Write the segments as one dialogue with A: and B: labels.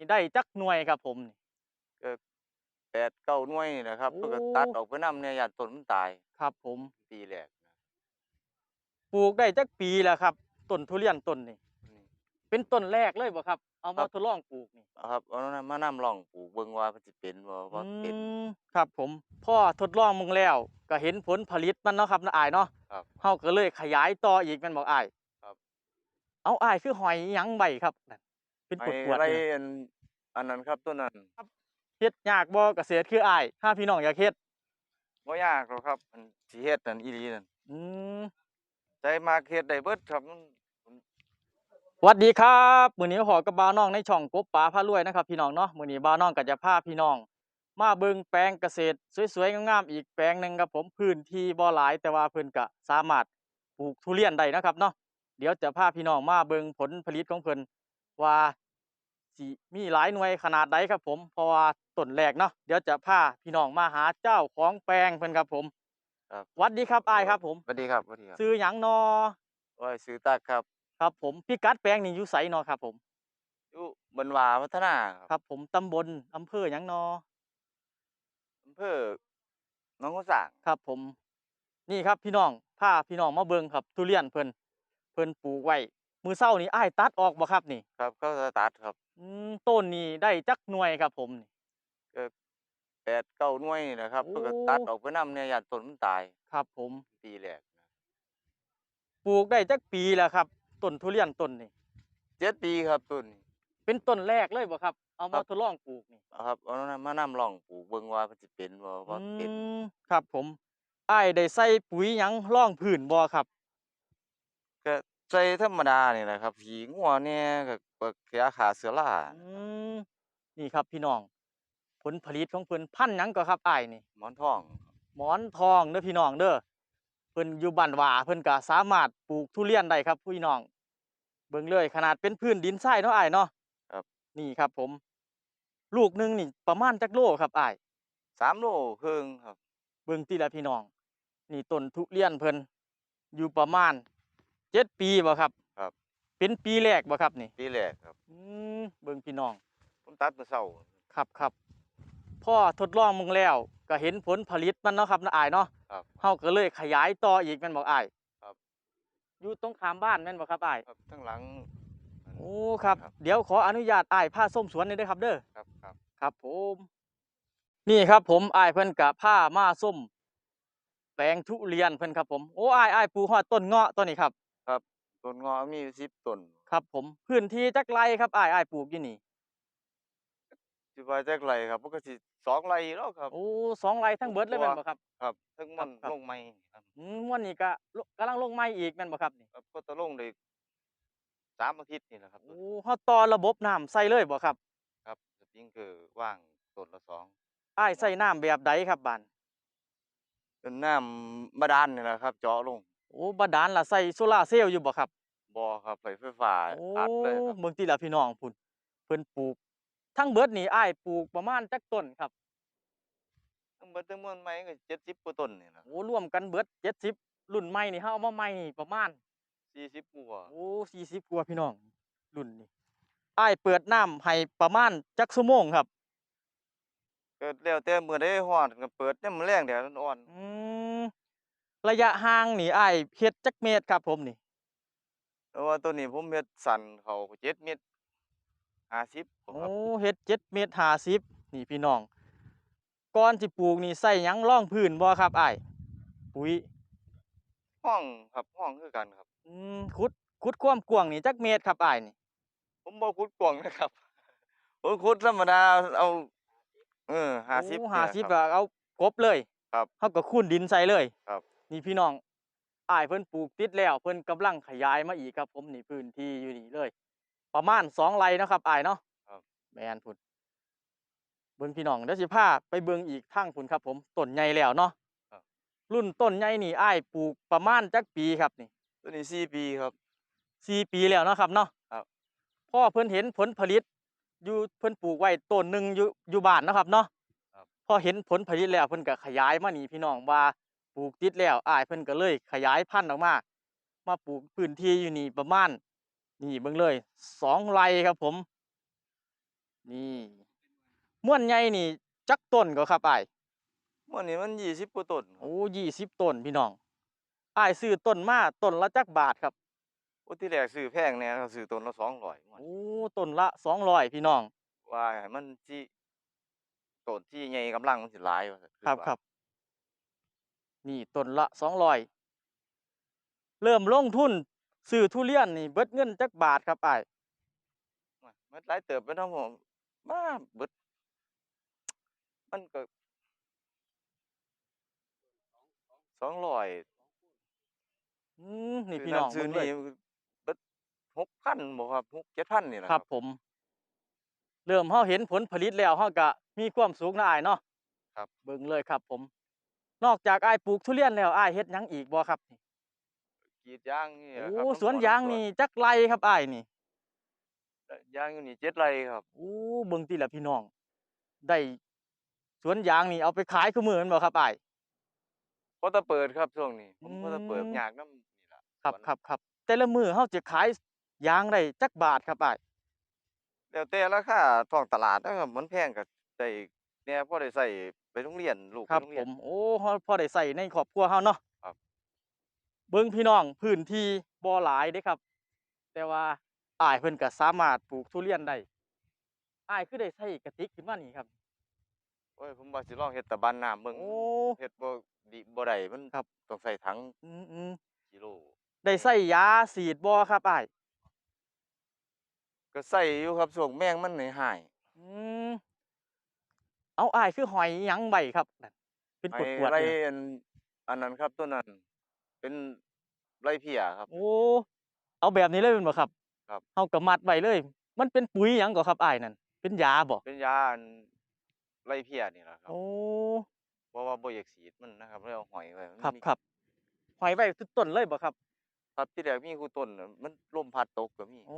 A: นี่ได้จักหน่วยครับผมนี่
B: แปดเก้าหน่วยนี่นะครับ
A: โอ้
B: เพิ่นก็ตัดออกไปนํเนี่ยญาติต้นมันตาย
A: ครับผม
B: ปีแรกนะ
A: ปลูกได้จักปีแล้วครับต้นทุเรียนต้นนี่
B: นี่
A: เป็นต้นแรกเลยบ่ครับ เอา
B: ครั
A: มา
B: บ
A: ทดลองปลูกนี่
B: เอาครับเอานำมานํลองปลูกเบิ่งว่ามันสิเป็นบ่ว่าเป็น
A: อืมครับผมพ่อทดลองมึงแล้ว ก็เห็นผลผลิตมันเนาะครับน้าอายเนาะ
B: ครับ
A: เฮาก็เลยขยายต่ออีกแม่นบอกอาย
B: ครับ
A: เอาอายคือหอยหยังใบครับนั่น เป็นป
B: ไอ้
A: วดๆ
B: ไร
A: นี่นะ
B: อันอันนั้นครับต้นนั้น
A: เฮ็ดยากบ่เกษตรคืออายถ้าพี่น้องอยากเฮ็ด
B: บ่ยากหรอกครับอันสิเฮ็ดนั่นอีหลีนั่น
A: อืม
B: ใจมากเฮ็ดได้เบิดครับมัน
A: สวัสดีครับมื้อนี้ขอกับบ่าวน้องในช่องกบปลาพารวยนะครับพี่น้องเนาะมื้อนี้บ่าวน้องก็จะพาพี่น้อง มาเบิ่งแปลงเกษตรสวยๆงามๆอีกแปลงหนึงครับผมพื้นที่บ่หลายแต่ว่าเพิ่นก็สามารถปลูกทุเรียนได้นะครับเนาะเดี๋ยวจะพาพี่น้องมาเบิ่งผลผลิตของเพิ่นว่า สิมีหลายหน่วยขนาดใดครับผมเพราะว่าต้นแรกเนาะเดี๋ยวจะพาพี่น้องมาหาเจ้าของแปลงเพิ่นครับผม
B: ครับ
A: สวัสดีครับอ้ายครับ ผม
B: สวัสดีครับสวัสดีครับ
A: ชื่อหยังนอ
B: โอ้ยซื้อตักครับ
A: ครับผมพิกัดแปลงนี่อยู่ไสนอครับ ผม
B: อยู่บนวาพัฒนาครับ
A: ครับผมตำบลอำเภอหยังนอ
B: อำเภอหนองกุสาง
A: ครับผม นี่ครับพี่น้องพาพี่น้องมาเบิ่งครับ ทุเรียนเพิ่นเพิ่นปลูกไว้ มือเศร้านี่อ้ายตัดออกบ่ครับนี่
B: ครับเข้าสตาร์ทครับ
A: อืมต้นนี่ได้จักหน่วยครับผมนี่
B: แปดเก้าหน่วยนี่นะครับเพิ่นก็
A: โอ้
B: ตัดออกไปนํเนี่ยญาติต้นมันตาย
A: ครับ ผม
B: ปีแรกนะ
A: ปลูกได้จักปีแล้วครับต้นทุเรียนต้นนี่
B: เจ็ดปีครับต้นนี้
A: เป็นต้นแรกเลยบ่ครับ เอา
B: ครั
A: มา
B: บ
A: ทดลองปลูกนี่
B: เอาครับเอานำมานํลองปลูกเบิ่งว่ามันสิเป็นบ่ว่าเป็น
A: อืมครับผมอ้ายได้ใส่ปุ๋ยหยังร่องพื้นบ่ครับ
B: ก็ ใส่ธรรมดานี่แหละครับ ผีงัวเนี่ยก็ก็เขียขาเสือล่า
A: อืมนี่ครับพี่น้อง ผลผลิตของเพิ่นพันธุ์หยังก็ครับอ้ายนี่
B: หมอนทอง
A: หมอนทองเด้อพี่น้องเด้อเพิ่นอยู่บ้านหว่าเพิ่นก็สามารถปลูกทุเรียนได้ครับพี่น้อง เบิ่งเลยขนาดเป็นพื้นดินทรายเนาะอ้ายเนาะ
B: ครับ
A: นี่ครับ ผม ลูกหนึงนี่ประมาณจักโลครับอ้าย
B: สามโลครึ่งครับ
A: เบิ่งติละพี่น้อง นี่ต้นทุเรียนเพิ่นอยู่ประมาณ เจ็ดปีบ่ครับ
B: ครับ
A: เป็นปีแรกบ่ครับนี่
B: ปีแรกครับ
A: อืมเบิ่งพี่น้อง
B: ผมตัดมื้อเช้า
A: ครับครับพ่อทดลองมึงแล้ว ก็เห็นผลผลิตมันเนาะครับน้าอายเนาะ
B: ครับ
A: เฮาก็เลยขยายต่ออีกแม่นบอกอาย
B: ครับ
A: อยู่ตรงข้ามบ้านแม่นบ่ครับอาย
B: ครับทั้งหลังอัน
A: โอ้ครับ
B: ครับ
A: เดี๋ยวขออนุญาตอายพาส้มสวนหน่อยเด้อครับเด้อ
B: ครับครับ
A: ครับผมนี่ครับผมอายเพิ่นกะผ้ามาส้ม แปลงทุเรียนเพิ่นครับผมโอ้อายอายปลูกฮอดต้นเงาะต้นนี้ครับ
B: ต้นงอมี10ต้น
A: ครับผมพื้นที่จักไรครับอายอายปลูกอยู่นี่
B: สิว่าจักไรครับมันก็สิสองไรแล้วครับ
A: โอ้สองไรทั้งเบิดเลยแม่นบ่ครับ
B: ครับทั้งมัน
A: ครับ
B: ลงใหม่ครับ
A: อืมวันนี้ก็ลกำลังลงไม้อีกแม่นบ่ครับนี่
B: ครับก็จะลงได้สามอาทิตย์นี่แหละครับ
A: โอ้เฮาต่อระบบน้ำใส่เลยบ่ครับ
B: ครับสปริงเกอร์ว่างต้นละสอง
A: อ้ายใส่น้ำแบบใดครับบาน
B: เป็นน้ำบาดาลนี่แหละครับเจาะลง
A: โอ้บาดาลล่ะใส่โซลาร์เซลล์อยู่บ่ครับ
B: บ่อครับไฟไฟฟ้า
A: โอ้
B: อัดเลยครับ
A: เบิ่งติล่ะพี่น้องพุ่นเพิ่นปลูก ทั้งเบิดนี่อ้ายปลูกประมาณจักต้นครับ
B: ทั้งเบิดทั้งมวลไหมก็เจ็ดสิบกว่าต้นนี่นะ
A: โอ้รวมกันเบิด70รุ่นใหม่นี่เฮาเอามาใหม่นี่ประมาณ
B: สี่สิบกว่า
A: โอ้40กว่าพี่น้องรุ่นนี้อ้ายเปิดน้ำให้ประมาณจักชั่วโมงครับ
B: ก็แล้วแต่มื้อใดฮ้อนก็เปิดยามมื้อแลงแดดอ่อน
A: อืม ระยะห่างนี่อ้ายเฮ็ดจักเมตรครับผมนี่
B: ๆแต่ว่าตัวนี้ผมเฮ็ดสั่นเขาเจ็ดเมตรห้าสิบ
A: โอ้
B: ครับ
A: เฮ็ด7เมตร50นี่พี่น้องก่อนสิปลูกนี่ใส่หยังรองพื้นบ่ครับอ้ายปุ๋ย
B: ห้องครับห้องคือกันครับ
A: อืมขุดขุดความกว้างนี่จักเมตรครับอ้ายนี่
B: ผมบ่ขุดกว้างนะครับ ผมขุดธรรมดาเอา เออห้าสิบ
A: โอ้
B: นี่
A: ห้า
B: แหละ
A: สิบ
B: ครับ
A: ก็เอากบเลย
B: ครับ
A: เฮาก็คูนดินใส่เลย
B: ครับ
A: นี่พี่น้องอ้ายเพิ่นปลูกติดแล้วเพิ่นกำลังขยายมาอีกครับ ผมนี่พื้นที่อยู่นี่เลย ประมาณสองไร่เนาะครับอ้ายเนาะ
B: ครับ
A: แม่นพุ่นเบิ่งพี่น้องเดี๋ยวสิพาไปเบิ่งอีกทางพุ่นครับ ผมต้นใหญ่แล้วเนาะ
B: ครับ
A: รุ่นต้นใหญ่นี่อ้ายปลูกประมาณจักปีครับนี่
B: ตัวนี้สี่ปีครับ
A: สี่ปีแล้วเนาะครับเนาะ
B: ครับ
A: พ่อเพิ่นเห็นผลผลิตอยู่เพิ่นปลูกไว้ต้นหนึ่งอยู่อยู่บ้านเนาะครับเนาะ
B: ครับ
A: พอเห็นผลผลิตแล้วเพิ่นก็ขยายมานี่พี่น้องว่า ปลูกติดแล้วอ้ายเพิ่นก็เลย ขยายพันธุ์ออกมา มาปลูกพื้นที่อยู่นี่ประมาณ นี่เบิ่งเลยสองไร่ครับผม นี่ม่วนใหญ่นี่ จักต้นก็ครับอ้าย
B: วันนี้มันยี่สิบกว่าต้นครับ
A: โอ้ยี่สิบต้นพี่น้องอ้ายซื้อต้นมาต้นละจักบาทครับ
B: โอ้ที่แรกซื้อแพงแน่ครับซื้อต้นละสองร้อย
A: โอ้ต้นละสองร้อยพี่น้อง
B: ว่าให้มันที่ต้นที่ใหญ่กำลังมันสิหลายว่าซั่น
A: ครับ
B: ว่า
A: ครับ นี่ต้นละสองร้อยเริ่มลงทุนซื้อทุเรียนนี่เบิดเงินจักบาทครับอ้าย
B: มันหลายเติบไปเนาะผมมาเบิดมันก็สองร้อย
A: อืมนี่
B: ซื้
A: พี่น้อง
B: ซื้อ
A: เบิ่งเลย
B: นี่เบิดหกพันบ่ครับหกเจ็ดพันนี่แหละ
A: ครับ ผม เริ่มเฮาเห็นผลผลิตแล้วเฮาก็มีความสุขนะอ้ายเนาะ
B: ครับ
A: เบิ่งเลยครับผม นอกจากอ้ายปลูกทุเรียนแล้วอ้ายเฮ็ดหยังอีกบ่ครับ
B: กรีดยางนี่แหละ
A: โอ้
B: ครับ
A: สวนยางนี่จักไรครับอ้ายนี่
B: ยางอยู่นี่เจ็ดไร่ครับ
A: โอ้เบิ่งติละพี่น้อง ได้สวนยางนี่เอาไปขายคือมื้อแม่นบ่ครับอ้าย
B: พอตะเปิดครับช่วงนี้ ผมพอตะเปิด
A: อืม
B: ยากน้ำนี่ล่ะ
A: ครับ
B: สวน
A: ครับครับแต่ละมื้อเฮาจะขายยางได้จักบาทครับอ้าย
B: แล้วแต่ราคาท้องตลาดนะครับมันแพงก็ได้แหน่พอได้ใส่ ไปโรงเรียนลูก
A: ค
B: ไป
A: รับ
B: โรง
A: ผ
B: เรียน
A: มโอ้เฮาพอได้ใส่ในครอบครัวเฮาเนาะ
B: ครับ
A: เบิ่งพี่น้องพื้นที่บ่หลายเด้ครับ แต่ว่าอ้ายเพิ่นก็สามารถปลูกทุเรียนได้อ้ายคือได้ใส่กระติกขึ้นมานี่ครับ
B: โอ้ยผมว่าสิลองเฮ็ดตะบันน้ำเบิ่ง
A: โอ้
B: เฮ็ดบ่ดีบ่ได้มัน
A: ครับ
B: ต้องใส่ถัง
A: อืมอืม
B: กิโล
A: ได้ใส่ยาฉีดบ่ครับอ้าย
B: ก็ใส่อยู่ครับช่วงแมงมันให้หาย
A: อืม เอาอ้ายคือหอยหยังใบครับนั่นเป็น
B: ไอ้
A: ขวดๆ
B: ไร
A: นี่นะ
B: อันอันนั้นครับตัวนั้นเป็นไรเพียครับ
A: โอ้เอาแบบนี้เลยเป็นบ่ครับ
B: ครับ
A: เฮาก็มัดไว้เลย มันเป็นปุ๋ยหยังก็ครับอ้ายนั่นเป็นยาบ่
B: เป็นยาอันไรเพียนี่แหละครับ
A: โอ้
B: เพราะว่าบ่อยากฉีดมันนะครับเลยเอาหอยไว้มัน
A: ครับ
B: มี
A: ครับหอยไว้ทุกต้นเลยบ่ครับ
B: ครับที่แรกมีคูต้นน่ะมันลมพัดตกก็มี
A: โอ้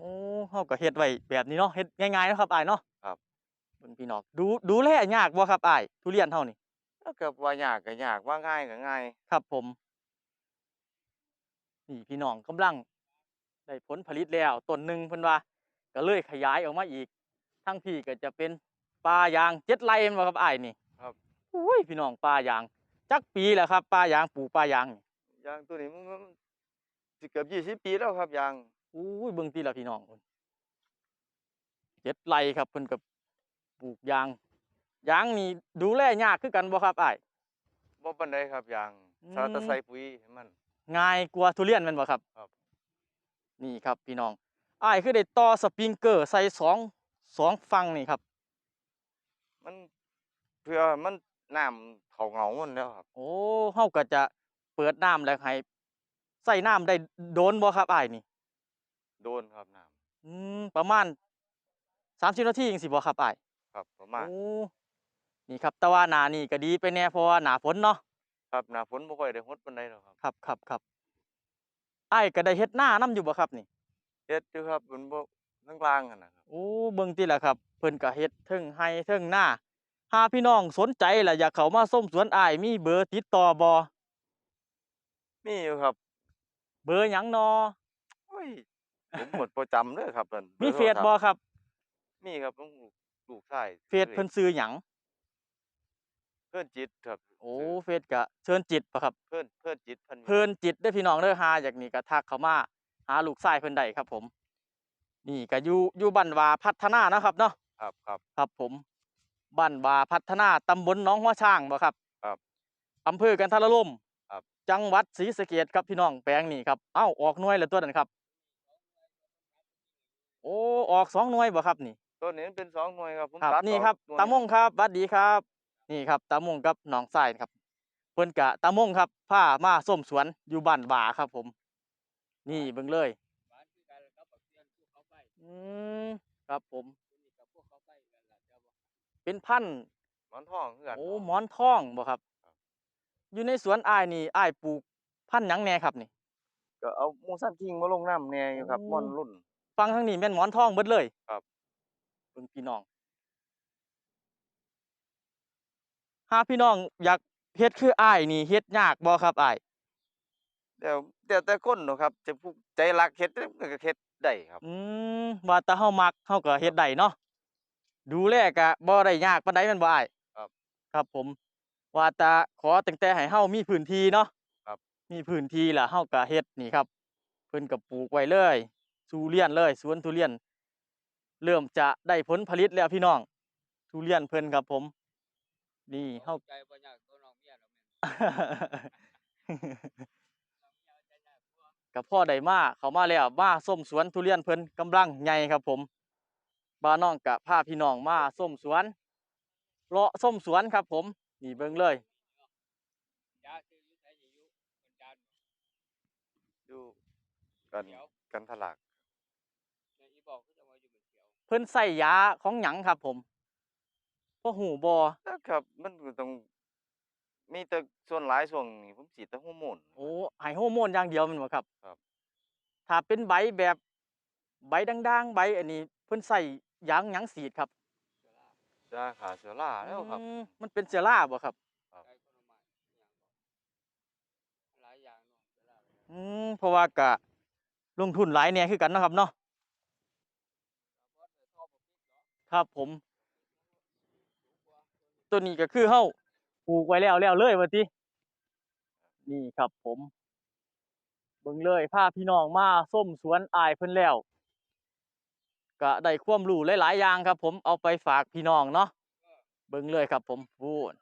A: เฮาก็เฮ็ดไว้แบบนี้เนาะเฮ็ดง่ายๆเนาะครับอ้ายเนาะ
B: ครับ
A: เบิ่งพี่น้องดูดูแลยากบ่ครับอ้ายทุเรียนเฮานี่
B: แล้วก็ว่ายากก็ยากว่าง่ายก็ง่าย
A: ครับผมนี่พี่น้องกำลังได้ผลผลิตแล้วต้นหนึ่งเพิ่นว่า ก็เลยขยายออกมาอีก ทั้งพี่ก็จะเป็นปลายางเจ็ดไร่แม่นบ่ครับอ้ายนี่
B: ครับ
A: อุ้ยพี่น้องปลายางจักปีแล้วครับปลายางปลูกปลายางนี่
B: ยางตัวนี้มันมันสิเกือบ20ปีแล้วครับยาง
A: อุ้ยเบิ่งตีละพี่น้องพุ่นเจ็ดไร่ครับเพิ่นก็ ปลูกยางยางนี่ดูแลยากคือกันบ่ครับอ้าย
B: บ่ปานใดครับยาง
A: อืม
B: ถ้าแตะใส่ปุ๋ยให้มัน
A: ง่ายกว่าทุเรียนแม่นบ่ครับ
B: ครับ
A: นี่ครับพี่น้องอ้ายคือได้ต่อสปริงเกอร์ใส่สองสองฝั่งนี่ครับ
B: มันเพื่อมันน้ำเขาเหงามันแล้วครับ
A: โอ้เฮาก็จะเปิดน้ำแล้วให้ใส่น้ำได้โดนบ่ครับอ้ายนี่
B: โดนครับน้ำ
A: อืมประมาณ30นาทีจังซี่บ่ครับอ้าย
B: ครับประมาณ
A: โอ้นี่ครับแต่ว่าหน้านี่ก็ดีไปแน่เพราะว่าหน้าฝนเนาะ
B: ครับหน้าฝนบ่ค่อยได้ฮดปานใดหรอกครับ
A: ครับครับครับอ้ายก็ได้เฮ็ดหน้านํอยู่บ่ครับนี่
B: เฮ็ดอยู่ครับมันบ่ทั้งกลางหั่นน่ะครับ
A: โอ้เบิ่งติล่ะครับ เพิ่นก็เฮ็ดเทิงไร่เทิงหน้าหาพี่น้องสนใจล่ะอยากเข้ามาส้มสวนอ้ายมีเบอร์ติดต่อบ่
B: มีอยู่ครับ
A: เบอร์หยังนอ
B: โอ้ยผมหมดประจำเด้อครับนั่น
A: มี
B: บอร์
A: เฟ
B: โทร
A: ซ
B: ศัพท์
A: บ่ครับ
B: มีครับต้อง ลูกลูกชาย
A: เฟซเพิ่นซื้อหยัง
B: เพื่อนจิตครับ
A: โอ้
B: ชื่
A: เฟซก็เชิญจิตบ่ครับ
B: เพื่อนเพื่อนจิตพัน
A: เพิ่นจิตเด้อพี่น้องเด้อหาอยากนี่ก็ทักเข้ามาหาลูกชายเพิ่นได้ครับ ผม นี่ก็อยู่อยู่บ้านวาพัฒนานะครับเนาะ
B: ครับครับ
A: ครับผมบ้านวาพัฒนาตำบลหนองหัวช้างบ่ครับ
B: ครับ
A: อำเภอกันทรลม
B: ครับ
A: จังหวัดศรีสะเกษครับพี่น้องแปลงนี้ครับเอ้าออกหน่วยแล้วตัวนั้นครับ โอ้ออกสองหน่วยบ่ครับนี่
B: ต้นนี้มันเป็นสองหน่วยครับผม
A: ครับ
B: ตัด
A: นี่
B: ออก
A: ครับ
B: หน่วย
A: ตามงครับสวัสดีครับ นี่ครับ ตามงกับน้องสายครับ เพิ่นกะตามงครับพามาส้มสวนอยู่บ้านบ่าครับ ผม นี่เบิ่งเลยอืมครับผม เป็นพันธุ์
B: หมอนทองคือกัน
A: โอ้หมอนทองบ่ครับ อยู่ในสวนอ้ายนี่อ้ายปลูกพันธุ์หยังแหน่ครับนี่
B: ก็เอาหมูสันคิงมาลงน้ำแน่อยู่ครับ
A: โอ้
B: ม่อนรุ่น
A: ฟังทางนี้แม่นหมอนทองเบิดเลย
B: ครับ
A: เบิ่งพี่น้องหาพี่น้องอยากเฮ็ดคืออ้ายนี่เฮ็ดยากบ่ครับอ้าย
B: เดี๋ยวเดี๋ยวแต่คนเนาะครับ จะผู้ใจรักเฮ็ดมันก็เฮ็ดได้ครับ
A: อืมว่าแต่เฮามักเฮาก็เฮ็ดได้เนาะดูแลก็บ่ได้ยากปานใดแม่นบ่อ้าย
B: ครับ
A: ครับผม ว่าแต่ขอตั้งแต่ให้เฮามีพื้นที่เนาะ
B: ครับ
A: มีพื้นที่แล้วเฮาก็เฮ็ดนี่ครับ เพิ่นก็ปลูกไว้เลย ทุเรียนเลย สวนทุเรียน เริ่มจะได้ผลผลิตแล้วพี่น้อง ทุเรียนเพิ่นครับผม นี่เฮา
C: ใจบ่ยากตัวน้องเมียดอกแม่น
A: กับพ่อได้มาเขามาแล้วมาส้มสวนทุเรียนเพิ่นกำลังใหญ่ครับผมบ้านน้องกับพาพี่น้องมาส้มสวนเลาะส้มสวนครับ ผม นี่เบิ่งเลย
C: ยาซื้ออยู่ไสอยู่อยู่คนจาน
B: อยู่กัน
C: เขียว
B: กันทะลัก
A: พิ่นใส่ยาของหยังครับ ผมพ่อหูบอ
B: นะครับ มันก็ต้อง มีแต่ส่วนหลายช่วงนี้ผมฉีดแต่ฮอร์โมน
A: โอ้ให้ฮอร์โมนอย่างเดียวแมันบ่ครับ
B: ครับ
A: ถ้าเป็นใบแบบใบด่างๆ ใบอันนี้ เพิ่นใส่ยางหยังสีดครับ
C: เชื้อรายา
B: ขาเชื้อราแล้วครับ
A: อืมมันเป็นเชื้อราบ่ครับ
C: ไก่คนละไม้อหย่างบ่หลายอย่างเนาะเชื้อราเลย
A: อืมเพราะว่ากะลงทุนหลายแหน่คือกันเนาะครับเนาะ
C: เพราะแต่ท่อบ่ปิดเนาะ
A: ครับผม ตัวนี้ก็คือเฮาปลูกไว้แล้วแล้วเลยว่าตินี่ครับผมเบิ่งเลยพาพี่น้องมาส้มสวนอายเพิ่นแล้วก็ได้ความรู้หลายๆอย่างครับ ผมเอาไปฝากพี่น้องเนาะเบิ่งเลยครับ ผมพูด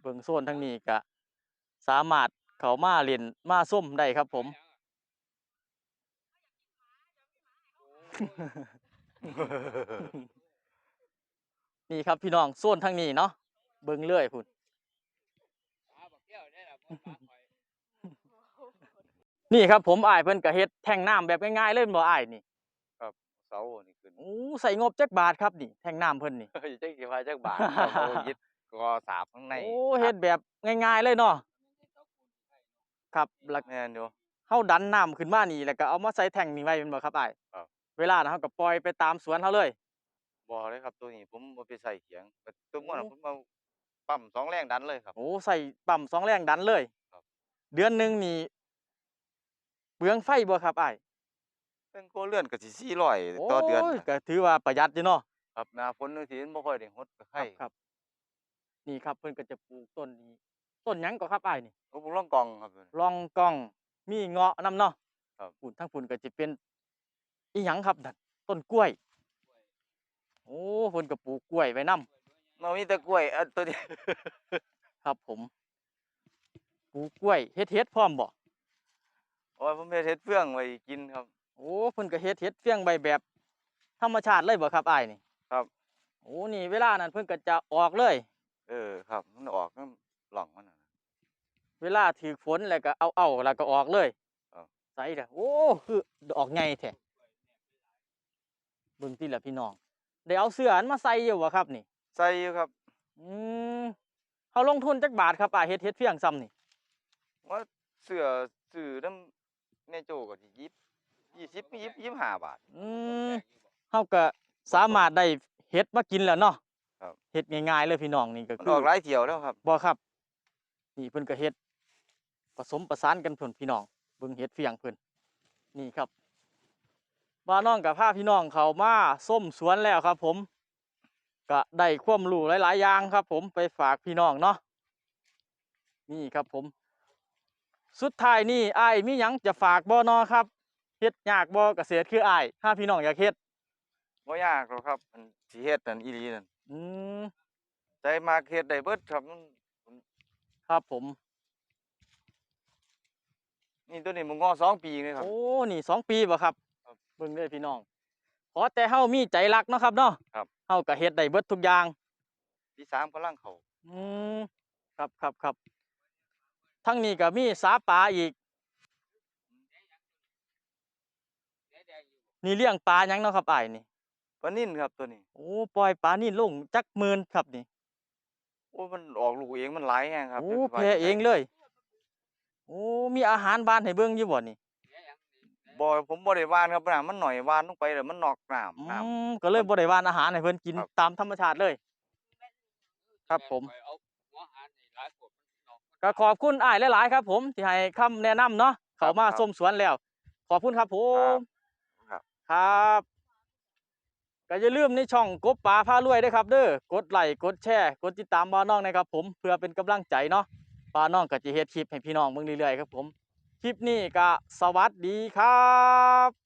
A: เบิ่งโซนทั้งนี้ก็สามารถเขามาเล่นมาส้มได้ครับ ผม นี่ครับพี่น้องโซนทั้งนี้เนาะเบิ่งเลยพุ่น
C: หาบักเกี้ยวได้ล่ะบ่ปลาข่อย
A: นี่ครับผมอ้ายเพิ่นก็เฮ็ดแท่งน้ำแบบง่ายๆเลยแม่นบ่อ้ายนี่
B: เสานี่ขึ้น
A: โอ้ใส่งบจักบาทครับนี่แท่งน้ำเพิ่นนี่
B: เฮ้ยจักสิว่าจักบาทครับโอ้ยึดกอสาบข้างใน
A: โอ้เฮ็ดแบบง่ายๆเลยเนาะครับแล้ว
B: แม่นอยู่
A: เฮาดันน้ำขึ้นมานี่แล้วก็เอามาใส่แท่งนี่ไว้แม่นบ่ครับอ้าย
B: ครับ
A: เวลานั้นเฮาก็ปล่อยไปตามสวนเฮาเลย
B: บ่เลยครับ ตัวนี้ผมบ่ไปใส่เขียงแต่ตัวม่วนผมเอาปั๊มสองแรงดันเลยครับ
A: โอ้ใส่ปั๊มสองแรงดันเลย
B: ครับ
A: เดือนหนึงนี่เปลืองไฟบ่ครับอ้าย
B: เพิ่นโคเรือนก็สิ400ต่อเดือน
A: โย
B: น่ะ
A: ก็ถือว่าประหยัดอยู่เนาะ
B: ครับหน้าฝนจังซี่มันบ่ค่อยได้ฮดก็
A: ค
B: ไข่
A: รับครับ นี่ครับเพิ่นก็จะปลูกต้นนี้ ต้นหยังก็ครับอ้ายนี่
B: ก็บ่ลองกองครับ
A: ลองกองมีเงาะนํเนาะ
B: ครับ
A: ปุ่นทั้งปุ่นก็จะเป็นอีหยังครับนั่นต้นกล้วย โอ้เพิ่นก็ปลูกกล้วยไว้นํ
B: มันมีแต่กล้วยอันตัวนี้
A: ครับผมปลูกกล้วยเฮ็ดเฮ็ดพร้อมบ่
B: โอ้ยผมเฮ็ดเฮ็ดเฟืองไว้กินครับ
A: โอ้เพิ่นก็เฮ็ดเฮ็ดเฟียงใบแบบ ธรรมชาติเลยบ่ครับอ้ายนี่
B: ครับ
A: โอ้นี่เวลานั้นเพิ่นก็จะออกเลย
B: เออครับมันออกน้ำหล่องมันน่ะ
A: เวลาถือฝนแล้วก็เอาเอาแล้วก็ออกเลย
B: ครับ
A: ใส่เด้อโอ้คือดอกใหญ่แท้เบิ่งติล่ะพี่น้อง ได้เอาเสื้ออันมาใส่อยู่บ่ครับนี่
B: ใส่อยู่ครับ
A: อืมเขาลงทุนจักบาทครับอ่าเฮ็ดเฮ็ดเฟียงซ้ำนี่
B: ว่าเสื้อซื้อน้ำในโจก็สิยิบ20 20 25บาท
A: อืมเฮาก็สามารถได้เฮ็ดมากินแล้วเนาะ
B: ครับ
A: เฮ็ดง่ายๆเลยพี่น้องนี่ก็
B: มัน
A: คือ
B: ออกหลายเที่ยวแล้วครับ
A: บ่ครับ นี่เพิ่นก็เฮ็ดผสมประสานกันเพิ่นพี่น้องเบิ่งเฮ็ดเฟียงเพิ่นนี่ครับ ว่าน้องกับพาพี่น้องเขามาส้มสวนแล้วครับ ผมก็ได้ความรู้หลาย ๆ อย่างครับ ผมไปฝากพี่น้องเนาะนี่ครับผม สุดท้ายนี่อ้ายมีหยังจะฝากบ่นอครับเฮ็ดยากบ่เกษตรคืออ้ายถ้าพี่น้องอยากเฮ็ด
B: บ่ยากหรอกครับอันสิเฮ็ดนั่นอีหลีนั่น
A: อืม
B: ใจมากเฮ็ดได้เบิดครับมัน
A: ครับผม
B: นี่ตัวนี้มันงอสองปีเลยครับ
A: โอ้นี่สองปีบ่ครับ
B: ครับ
A: เบิ่งเลยพี่น้องขอแต่เฮามีใจรักเนาะครับเนาะ
B: ครับ
A: เฮาก็เฮ็ดได้เบิดทุกอย่าง
B: ปีสามกำลังเข้า
A: อืมครับครับครับทั้งนี้ก็มีสาปลาอีก
C: แดงๆอยู่บ่
A: นี่เลี้ยงปลาหยังเนาะครับอ้ายนี่
B: ปลานิ่นครับตัวนี้
A: โอ้ปล่อยปลานี่ลงจักหมื่นครับนี่
B: โอ้ยมันออกลูกเองมันหลายแฮงครับ
A: โอ้
B: จักสิว่า
A: แพร่
B: จั่ใด
A: เองเลย โอ้มีอาหารบ้านให้เบิ่งอยู่บ่นี่
C: แดงๆนี่
B: บ่ผมบ่ได้หวานครับน้ำมันหน่อยหวานต้องไปเลยมันนอกหนา
A: มก็เลยบ่ได้หว่านอาหารให้เพื่อนกินตามธรรมชาติเลย ครับผม
C: ขอก็
A: ขอบคุณอ้ายหลายๆครับ ผมที่ให้คำแนะนำเนาะเขามาส้มสวนแล้ว ขอบคุณครับผม
B: ครับ
A: ก็อย่าลืมในช่องกบป่าผ้ารวยด้วยครับ เด้อกดไลค์กดแชร์กดติดตามบ้าน้องนะครับ ผมเพื่อเป็นกำลังใจเนาะบ้าน้องก็จะเฮ็ดคลิปให้พี่น้องเบิ่งเรื่อยๆครับผม คลิปนี้ก็สวัสดีครับ